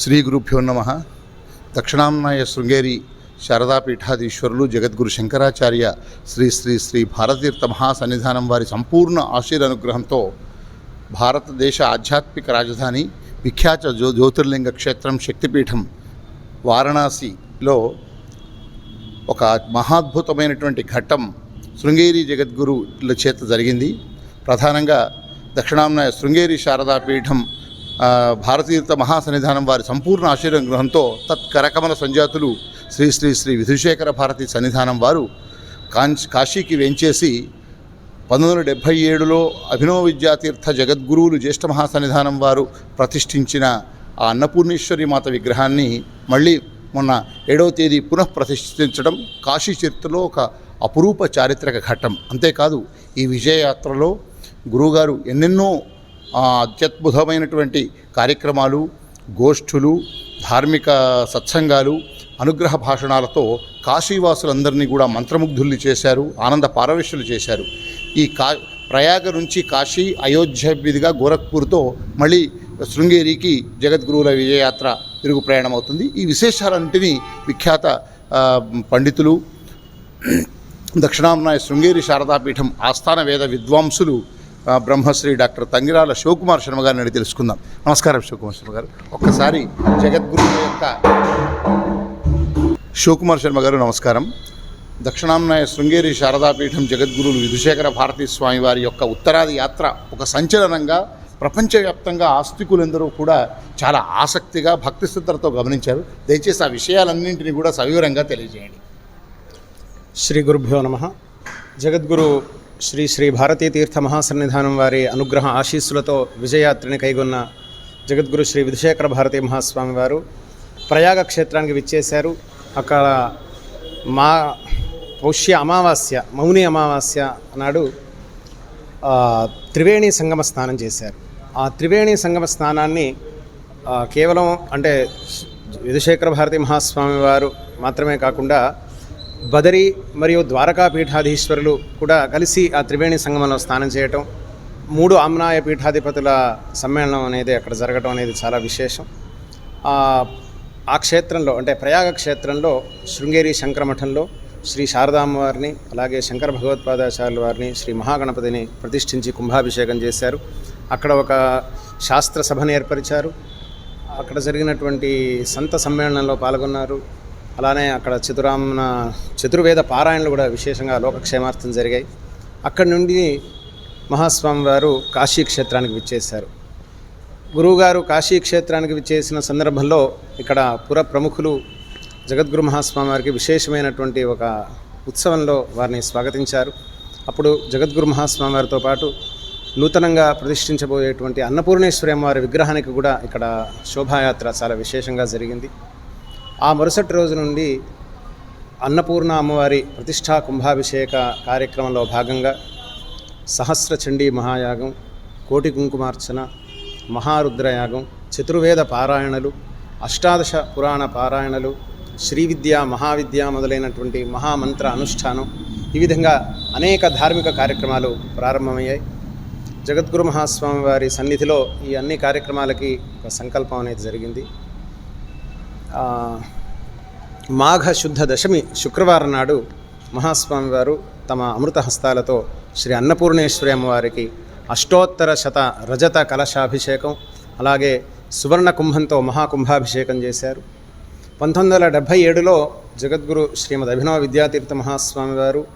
శ్రీ గురుభ్యో నమ. దక్షిణామ్నాయ శృంగేరి శారదాపీఠాధీశ్వరులు జగద్గురు శంకరాచార్య శ్రీ శ్రీ శ్రీ భారతీర్థ మహాసన్నిధానం వారి సంపూర్ణ ఆశీర్వానుగ్రహంతో భారతదేశ ఆధ్యాత్మిక రాజధాని విఖ్యాత జ్యో జ్యోతిర్లింగ క్షేత్రం శక్తిపీఠం వారణాసిలో ఒక మహాద్భుతమైనటువంటి ఘట్టం శృంగేరి జగద్గురుల చేత జరిగింది. ప్రధానంగా దక్షిణాంనాయ శృంగేరి శారదాపీఠం ఆ, భారతీర్థ మహాసన్నిధానం వారి సంపూర్ణ ఆశీర్వాదంతో తత్కరకమల సంజాతులు శ్రీ శ్రీ శ్రీ విధుశేఖర భారతి సన్నిధానం వారు కాంచ్ కాశీకి వెంచేసి పంతొమ్మిది వందల డెబ్భై ఏడులో అభినవ విద్యాతీర్థ జగద్గురువులు జ్యేష్ఠ మహాసన్నిధానం వారు ప్రతిష్ఠించిన ఆ అన్నపూర్ణేశ్వరి మాత విగ్రహాన్ని మళ్ళీ మొన్న ఏడవ తేదీ పునః ప్రతిష్ఠించడం కాశీ చరిత్రలో ఒక అపురూప చారిత్రక ఘట్టం. అంతేకాదు ఈ విజయయాత్రలో గురువుగారు ఎన్నెన్నో అత్యద్భుతమైనటువంటి కార్యక్రమాలు గోష్ఠులు ధార్మిక సత్సంగాలు అనుగ్రహ భాషణాలతో కాశీవాసులందరినీ కూడా మంత్రముగ్ధుల్ని చేశారు ఆనంద పారవేశ్యులు చేశారు. ఈ కా ప్రయాగ నుంచి కాశీ అయోధ్య మీదుగా గోరఖ్పూర్తో మళ్ళీ శృంగేరికి జగద్గురువుల విజయయాత్ర తిరుగు ప్రయాణం అవుతుంది ఈ విశేషాలన్నింటినీ విఖ్యాత పండితులు దక్షిణాంనాయ శృంగేరి శారదాపీఠం ఆస్థాన వేద విద్వాంసులు బ్రహ్మశ్రీ డాక్టర్ తంగిరాల శివకుమార్ శర్మ గారిని అడిగి తెలుసుకుందాం. నమస్కారం శివకుమార్ శర్మ గారు. ఒక్కసారి జగద్గురు యొక్క శివకుమార్ శర్మ గారు నమస్కారం. దక్షిణాంనాయ శృంగేరి శారదాపీఠం జగద్గురులు విధుశేఖర భారతీ స్వామి వారి యొక్క ఉత్తరాది యాత్ర ఒక సంచలనంగా ప్రపంచవ్యాప్తంగా ఆస్తికులందరూ కూడా చాలా ఆసక్తిగా భక్తి శ్రద్ధలతో గమనించారు. దయచేసి ఆ విషయాలన్నింటినీ కూడా సవివరంగా తెలియజేయండి. శ్రీ గురుభ్యో నమ. జగద్గురు శ్రీ శ్రీ భారతీ తీర్థ మహాసన్నిధానం వారి అనుగ్రహ ఆశీస్సులతో విజయయాత్రని కైగొన్న జగద్గురు శ్రీ విధుశేఖర భారతీ మహాస్వామి వారు ప్రయాగ క్షేత్రానికి విచ్చేశారు. అక్కడ మా పౌష్య అమావాస్య మౌని అమావాస్య నాడు త్రివేణి సంగమ స్నానం చేశారు. ఆ త్రివేణి సంగమ స్నానాన్ని కేవలం అంటే విధుశేఖర భారతి మహాస్వామి వారు మాత్రమే కాకుండా బదరి మరియు ద్వారకా పీఠాధీశ్వరులు కూడా కలిసి ఆ త్రివేణి సంగమంలో స్నానం చేయటం మూడు ఆమ్నాయ పీఠాధిపతుల సమ్మేళనం అనేది అక్కడ జరగడం అనేది చాలా విశేషం. ఆ, క్షేత్రంలో అంటే ప్రయాగ క్షేత్రంలో శృంగేరి శంకరమఠంలో శ్రీ శారదామ్మవారిని అలాగే శంకర భగవత్పాదాచార్యుల వారిని శ్రీ మహాగణపతిని ప్రతిష్ఠించి కుంభాభిషేకం చేశారు. అక్కడ ఒక శాస్త్ర సభను ఏర్పరిచారు. అక్కడ జరిగినటువంటి సంత సమ్మేళనంలో పాల్గొన్నారు. అలానే అక్కడ చతురామన చతుర్వేద పారాయణలు కూడా విశేషంగా లోకక్షేమార్థం జరిగాయి. అక్కడి నుండి మహాస్వామి వారు కాశీ క్షేత్రానికి విచ్చేశారు. గురువుగారు కాశీ క్షేత్రానికి విచ్చేసిన సందర్భంలో ఇక్కడ పుర ప్రముఖులు జగద్గురు మహాస్వామి వారికి విశేషమైనటువంటి ఒక ఉత్సవంలో వారిని స్వాగతించారు. అప్పుడు జగద్గురు మహాస్వామి వారితో పాటు నూతనంగా ప్రతిష్ఠించబోయేటువంటి అన్నపూర్ణేశ్వరి అమ్మవారి విగ్రహానికి కూడా ఇక్కడ శోభాయాత్ర చాలా విశేషంగా జరిగింది. ఆ మరుసటి రోజు నుండి అన్నపూర్ణ అమ్మవారి ప్రతిష్టా కుంభాభిషేక కార్యక్రమంలో భాగంగా సహస్ర చండీ మహాయాగం కోటి కుంకుమార్చన మహారుద్రయాగం చతుర్వేద పారాయణలు అష్టాదశ పురాణ పారాయణలు శ్రీ విద్య మహావిద్య మొదలైనటువంటి మహామంత్ర అనుష్ఠానం ఈ విధంగా అనేక ధార్మిక కార్యక్రమాలు ప్రారంభమయ్యాయి. జగద్గురు మహాస్వామి వారి సన్నిధిలో ఈ అన్ని కార్యక్రమాలకి ఒక సంకల్పం అనేది జరిగింది. మాఘ శుద్ధ దశమి శుక్రవారం నాడు మహాస్వామి వారు తమ అమృత హస్తాలతో శ్రీ అన్నపూర్ణేశ్వరి అమ్మవారికి అష్టోత్తర శత రజత కలశాభిషేకం అలాగే సువర్ణ కుంభంతో మహాకుంభాభిషేకం చేశారు. పంతొమ్మిది వందల డెబ్భై ఏడులో జగద్గురు శ్రీమద్ అభినవ విద్యాతీర్థ మహాస్వామి వారు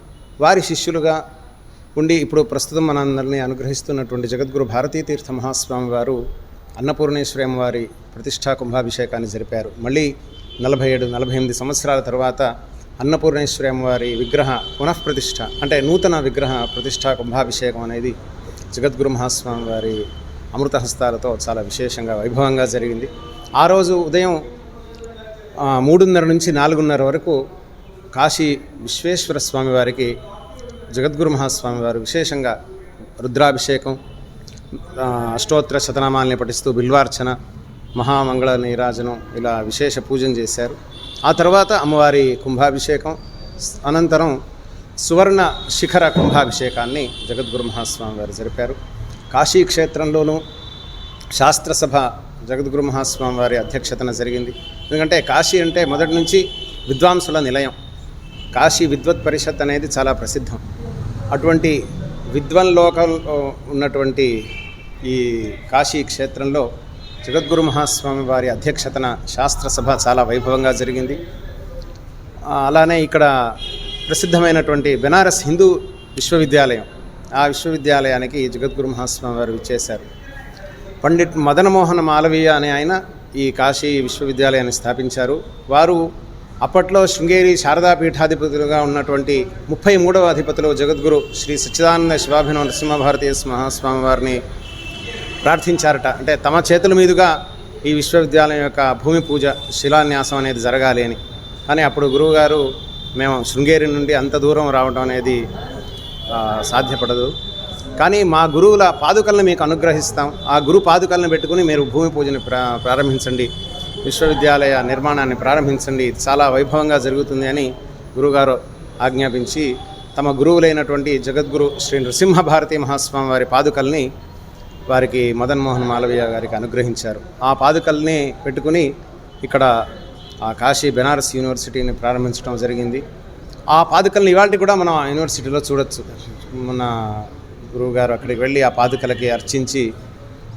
వారి శిష్యులుగా ఉండి ఇప్పుడు ప్రస్తుతం మనందరినీ అనుగ్రహిస్తున్నటువంటి జగద్గురు భారతీతీర్థ మహాస్వామి వారు అన్నపూర్ణేశ్వరి అమ్మవారి ప్రతిష్టా కుంభాభిషేకాన్ని జరిపారు. మళ్ళీ నలభై ఏడు నలభై ఎనిమిది సంవత్సరాల తర్వాత అన్నపూర్ణేశ్వరి అమ్మవారి విగ్రహ పునఃప్రతిష్ఠ అంటే నూతన విగ్రహ ప్రతిష్టా కుంభాభిషేకం అనేది జగద్గురు మహాస్వామి వారి అమృతహస్తాలతో చాలా విశేషంగా వైభవంగా జరిగింది. ఆ రోజు ఉదయం మూడున్నర నుంచి నాలుగున్నర వరకు కాశీ విశ్వేశ్వర స్వామివారికి జగద్గురు మహాస్వామి వారు విశేషంగా రుద్రాభిషేకం అష్టోత్తర శతనామాల్ని పఠిస్తూ బిల్వార్చన మహామంగళ నీరాజనం ఇలా విశేష పూజను చేశారు. ఆ తర్వాత అమ్మవారి కుంభాభిషేకం అనంతరం సువర్ణ శిఖర కుంభాభిషేకాన్ని జగద్గురు మహాస్వామి వారు జరిపారు. కాశీ క్షేత్రంలోనూ శాస్త్రసభ జగద్గురు మహాస్వామి వారి అధ్యక్షతన జరిగింది. ఎందుకంటే కాశీ అంటే మొదటి నుంచి విద్వాంసుల నిలయం. కాశీ విద్వత్ పరిషత్ అనేది చాలా ప్రసిద్ధం. అటువంటి విద్వన్ లోకంలో ఉన్నటువంటి ఈ కాశీ క్షేత్రంలో జగద్గురు మహాస్వామి వారి అధ్యక్షతన శాస్త్రసభ చాలా వైభవంగా జరిగింది. అలానే ఇక్కడ ప్రసిద్ధమైనటువంటి బెనారస్ హిందూ విశ్వవిద్యాలయం ఆ విశ్వవిద్యాలయానికి జగద్గురు మహాస్వామి వారు ఇచ్చేశారు పండిట్ మదనమోహన్ మాలవీయ అనే ఆయన ఈ కాశీ విశ్వవిద్యాలయాన్ని స్థాపించారు. వారు అప్పట్లో శృంగేరి శారదా పీఠాధిపతులుగా ఉన్నటువంటి ముప్పై మూడవ అధిపతులు జగద్గురు శ్రీ సచ్చిదానంద శివాభినవ నరసింహభారతీయ మహాస్వామి వారిని ప్రార్థించారట. అంటే తమ చేతుల మీదుగా ఈ విశ్వవిద్యాలయం యొక్క భూమి పూజ శిలాన్యాసం అనేది జరగాలి అని. కానీ అప్పుడు గురువుగారు మేము శృంగేరి నుండి అంత దూరం రావడం అనేది సాధ్యపడదు. కానీ మా గురువుల పాదుకలను మీకు అనుగ్రహిస్తాం. ఆ గురు పాదుకలను పెట్టుకుని మీరు భూమి పూజని ప్రా ప్రారంభించండి. విశ్వవిద్యాలయ నిర్మాణాన్ని ప్రారంభించండి. చాలా వైభవంగా జరుగుతుంది అని గురుగారు ఆజ్ఞాపించి తమ గురువులైనటువంటి జగద్గురు శ్రీ నృసింహ భారతీ మహాస్వామి వారి పాదుకల్ని వారికి మదన్ మోహన్ మాలవీయ గారికి అనుగ్రహించారు. ఆ పాదుకల్ని పెట్టుకుని ఇక్కడ ఆ కాశీ బెనారస్ యూనివర్సిటీని ప్రారంభించడం జరిగింది. ఆ పాదుకల్ని ఇవాళ కూడా మనం ఆ యూనివర్సిటీలో చూడొచ్చు. మన గురువుగారు అక్కడికి వెళ్ళి ఆ పాదుకలకి అర్చించి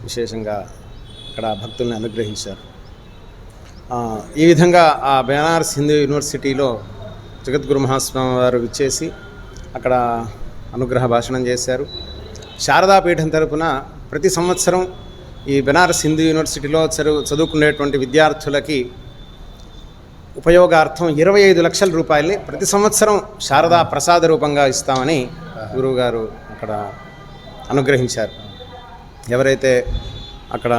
విశేషంగా ఇక్కడ భక్తుల్ని అనుగ్రహించారు. ఈ విధంగా ఆ బెనారస్ హిందూ యూనివర్సిటీలో జగద్గురు మహాస్వామి వారు విచ్చేసి అక్కడ అనుగ్రహ భాషణం చేశారు. శారదా పీఠం తరపున ప్రతి సంవత్సరం ఈ బెనారస్ హిందూ యూనివర్సిటీలో చదువు చదువుకునేటువంటి విద్యార్థులకి ఉపయోగార్థం ఇరవై ఐదు లక్షల రూపాయల్ని ప్రతి సంవత్సరం శారదా ప్రసాద రూపంగా ఇస్తామని గురువుగారు అక్కడ అనుగ్రహించారు. ఎవరైతే అక్కడ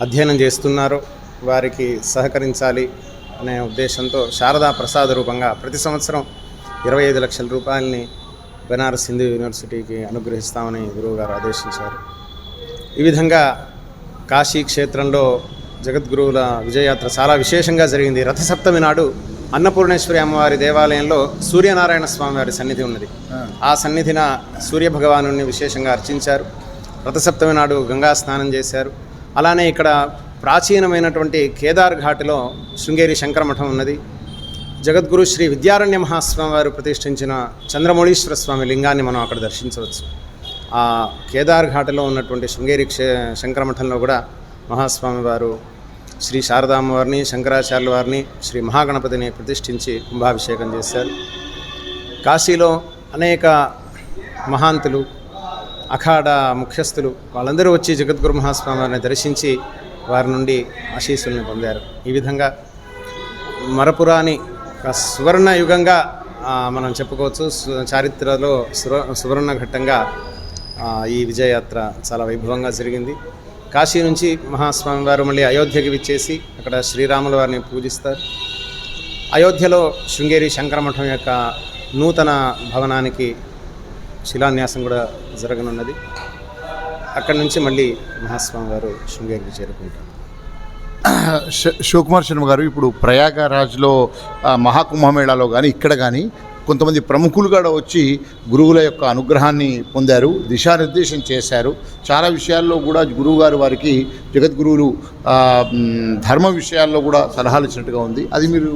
అధ్యయనం చేస్తున్నారో వారికి సహకరించాలి అనే ఉద్దేశంతో శారదా ప్రసాద రూపంగా ప్రతి సంవత్సరం ఇరవై ఐదు లక్షల రూపాయలని బెనారస్ హిందూ యూనివర్సిటీకి అనుగ్రహిస్తామని గురువుగారు ఆదేశించారు. ఈ విధంగా కాశీ క్షేత్రంలో జగద్గురువుల విజయయాత్ర చాలా విశేషంగా జరిగింది. రథసప్తమి నాడు అన్నపూర్ణేశ్వరి అమ్మవారి దేవాలయంలో సూర్యనారాయణ స్వామి వారి సన్నిధి ఉన్నది. ఆ. సన్నిధిన సూర్య భగవాను విశేషంగా అర్చించారు. రథసప్తమి నాడు గంగా స్నానం చేశారు. అలానే ఇక్కడ ప్రాచీనమైనటువంటి కేదార్ ఘాట్లో శృంగేరి శంకరమఠం ఉన్నది. జగద్గురు శ్రీ విద్యారణ్య మహాస్వామి వారు ప్రతిష్ఠించిన చంద్రమౌళీశ్వర స్వామి లింగాన్ని మనం అక్కడ దర్శించవచ్చు. ఆ కేదార్ ఘాట్లో ఉన్నటువంటి శృంగేరి క్షే శంకరమఠంలో కూడా మహాస్వామి వారు శ్రీ శారదామ్మ వారిని శంకరాచార్యుల వారిని శ్రీ మహాగణపతిని ప్రతిష్ఠించి కుంభాభిషేకం చేశారు. కాశీలో అనేక మహాంతులు అఖాడ ముఖ్యస్థులు వాళ్ళందరూ వచ్చి జగద్గురు మహాస్వామి వారిని దర్శించి వారి నుండి ఆశీస్సుల్ని పొందారు. ఈ విధంగా మరపురాని ఒక సువర్ణ యుగంగా మనం చెప్పుకోవచ్చు. చారిత్రలో సువర్ణ ఘట్టంగా ఈ విజయయాత్ర చాలా వైభవంగా జరిగింది. కాశీ నుంచి మహాస్వామి వారు మళ్ళీ అయోధ్యకి విచ్చేసి అక్కడ శ్రీరాముల వారిని పూజిస్తారు. అయోధ్యలో శృంగేరి శంకరమఠం యొక్క నూతన భవనానికి శిలాన్యాసం కూడా జరగనున్నది. అక్కడి నుంచి మళ్ళీ మహాస్వామి వారు శృంగేరికి చేరుకుంటారు. శివకుమార్ శర్మ గారు ఇప్పుడు ప్రయాగరాజ్లో మహాకుంభమేళాలో కానీ ఇక్కడ కానీ కొంతమంది ప్రముఖులు కూడా వచ్చి గురువుల యొక్క అనుగ్రహాన్ని పొందారు దిశానిర్దేశం చేశారు. చాలా విషయాల్లో కూడా గురువుగారు వారికి జగద్గురువులు ధర్మ విషయాల్లో కూడా సలహాలు ఇచ్చినట్టుగా ఉంది. అది మీరు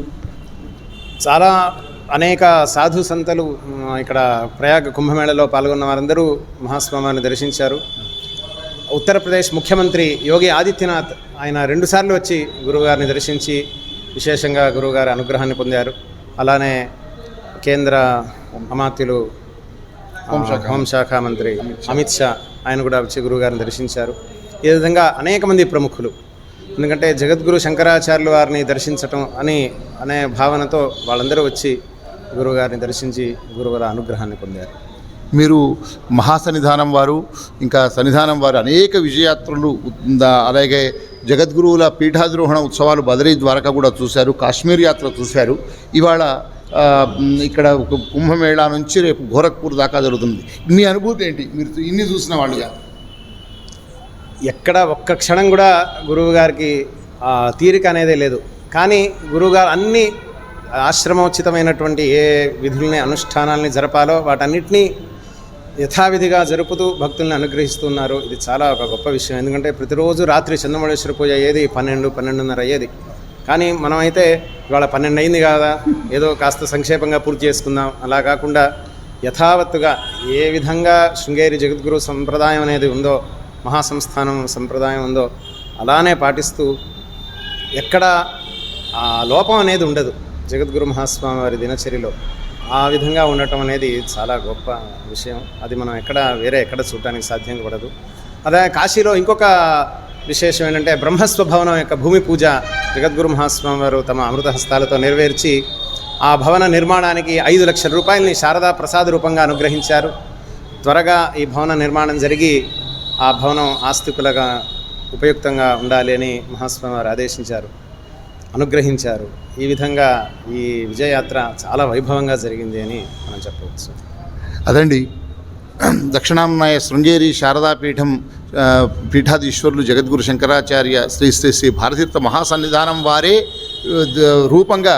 చాలా అనేక సాధు సంతలు ఇక్కడ ప్రయాగ కుంభమేళలో పాల్గొన్న వారందరూ మహాస్వామిని దర్శించారు. ఉత్తరప్రదేశ్ ముఖ్యమంత్రి యోగి ఆదిత్యనాథ్ ఆయన రెండుసార్లు వచ్చి గురువుగారిని దర్శించి విశేషంగా గురువుగారి అనుగ్రహాన్ని పొందారు. అలానే కేంద్ర అమాత్యులు హోంశాఖ. మంత్రి అమిత్ షా. ఆయన కూడా వచ్చి గురువుగారిని దర్శించారు. ఈ విధంగా అనేక మంది ప్రముఖులు. ఎందుకంటే జగద్గురు శంకరాచార్యుల వారిని దర్శించటం అని అనే భావనతో వాళ్ళందరూ వచ్చి గురువుగారిని దర్శించి గురువుల అనుగ్రహాన్ని పొందారు. మీరు మహాసన్నిధానం వారు ఇంకా సన్నిధానం వారు అనేక విజయాత్రలు అలాగే జగద్గురువుల పీఠాధిరోహణ ఉత్సవాలు బదరీ ద్వారకా కూడా చూశారు కాశ్మీర్ యాత్ర చూశారు. ఇవాళ ఇక్కడ కుంభమేళా నుంచి రేపు గోరఖ్పూర్ దాకా జరుగుతుంది. మీ అనుభూతి ఏంటి? మీరు ఇన్ని చూసిన వాళ్ళుగా ఎక్కడ ఒక్క క్షణం కూడా గురువు గారికి తీరిక అనేదే లేదు. కానీ గురువుగారు అన్ని ఆశ్రమోచితమైనటువంటి ఏ విధుల్ని అనుష్ఠానాల్ని జరపాలో వాటన్నిటినీ యథావిధిగా జరుపుతూ భక్తుల్ని అనుగ్రహిస్తున్నారు. ఇది చాలా ఒక గొప్ప విషయం. ఎందుకంటే ప్రతిరోజు రాత్రి చంద్రమౌళేశ్వర పూజ అయ్యేది పన్నెండు పన్నెండున్నర అయ్యేది. కానీ మనమైతే ఇవాళ పన్నెండు అయింది కదా ఏదో కాస్త సంక్షేపంగా పూర్తి చేసుకుందాం. అలా కాకుండా యథావత్తుగా ఏ విధంగా శృంగేరి జగద్గురు సంప్రదాయం అనేది ఉందో మహాసంస్థానం సంప్రదాయం ఉందో అలానే పాటిస్తూ ఎక్కడ ఆ లోపం అనేది ఉండదు జగద్గురు మహాస్వామి వారి దినచర్యలో. ఆ విధంగా ఉండటం అనేది చాలా గొప్ప విషయం. అది మనం ఎక్కడ వేరే ఎక్కడ చూడటానికి సాధ్యం పడదు అదే కాశీలో ఇంకొక విశేషం ఏంటంటే బ్రహ్మస్వ భవనం యొక్క భూమి పూజ జగద్గురు మహాస్వామి వారు తమ అమృత హస్తాలతో నెరవేర్చి ఆ భవన నిర్మాణానికి ఐదు లక్షల రూపాయలని శారదా ప్రసాద రూపంగా అనుగ్రహించారు. త్వరగా ఈ భవన నిర్మాణం జరిగి ఆ భవనం ఆస్తికులుగా ఉపయుక్తంగా ఉండాలి అని మహాస్వామి వారు ఆదేశించారు. అనుగ్రహించారు. ఈ విధంగా ఈ విజయయాత్ర చాలా వైభవంగా జరిగింది అని మనం చెప్పవచ్చు. అదండి. దక్షిణాంనాయ శృంగేరి శారదాపీఠం పీఠాధీశ్వరులు జగద్గురు శంకరాచార్య శ్రీ శ్రీ శ్రీ భారతీర్థ మహాసన్నిధానం వారే రూపంగా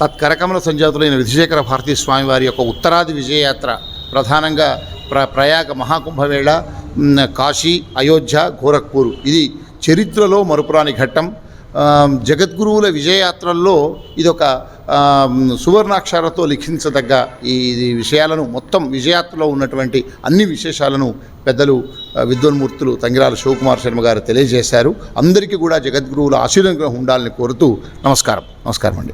తత్కరకమల సంజాతులైన విధిశేఖర భారతీ స్వామి వారి యొక్క ఉత్తరాది విజయయాత్ర ప్రధానంగా ప్ర ప్రయాగ మహాకుంభమేళ కాశీ అయోధ్య గోరఖ్పూర్. ఇది చరిత్రలో మరుపురాని ఘట్టం. జగద్గురువుల విజయయాత్రల్లో ఇదొక ఆ, సువర్ణాక్షరాలతో లిఖించదగ్గ ఈ విషయాలను మొత్తం విజయయాత్రలో ఉన్నటువంటి అన్ని విశేషాలను పెద్దలు విద్వన్మూర్తులు తంగిరాల శివకుమార్ శర్మ గారు తెలియజేశారు. అందరికీ కూడా జగద్గురువుల ఆశీర్వాదం ఉండాలని కోరుతూ నమస్కారం. నమస్కారం అండి.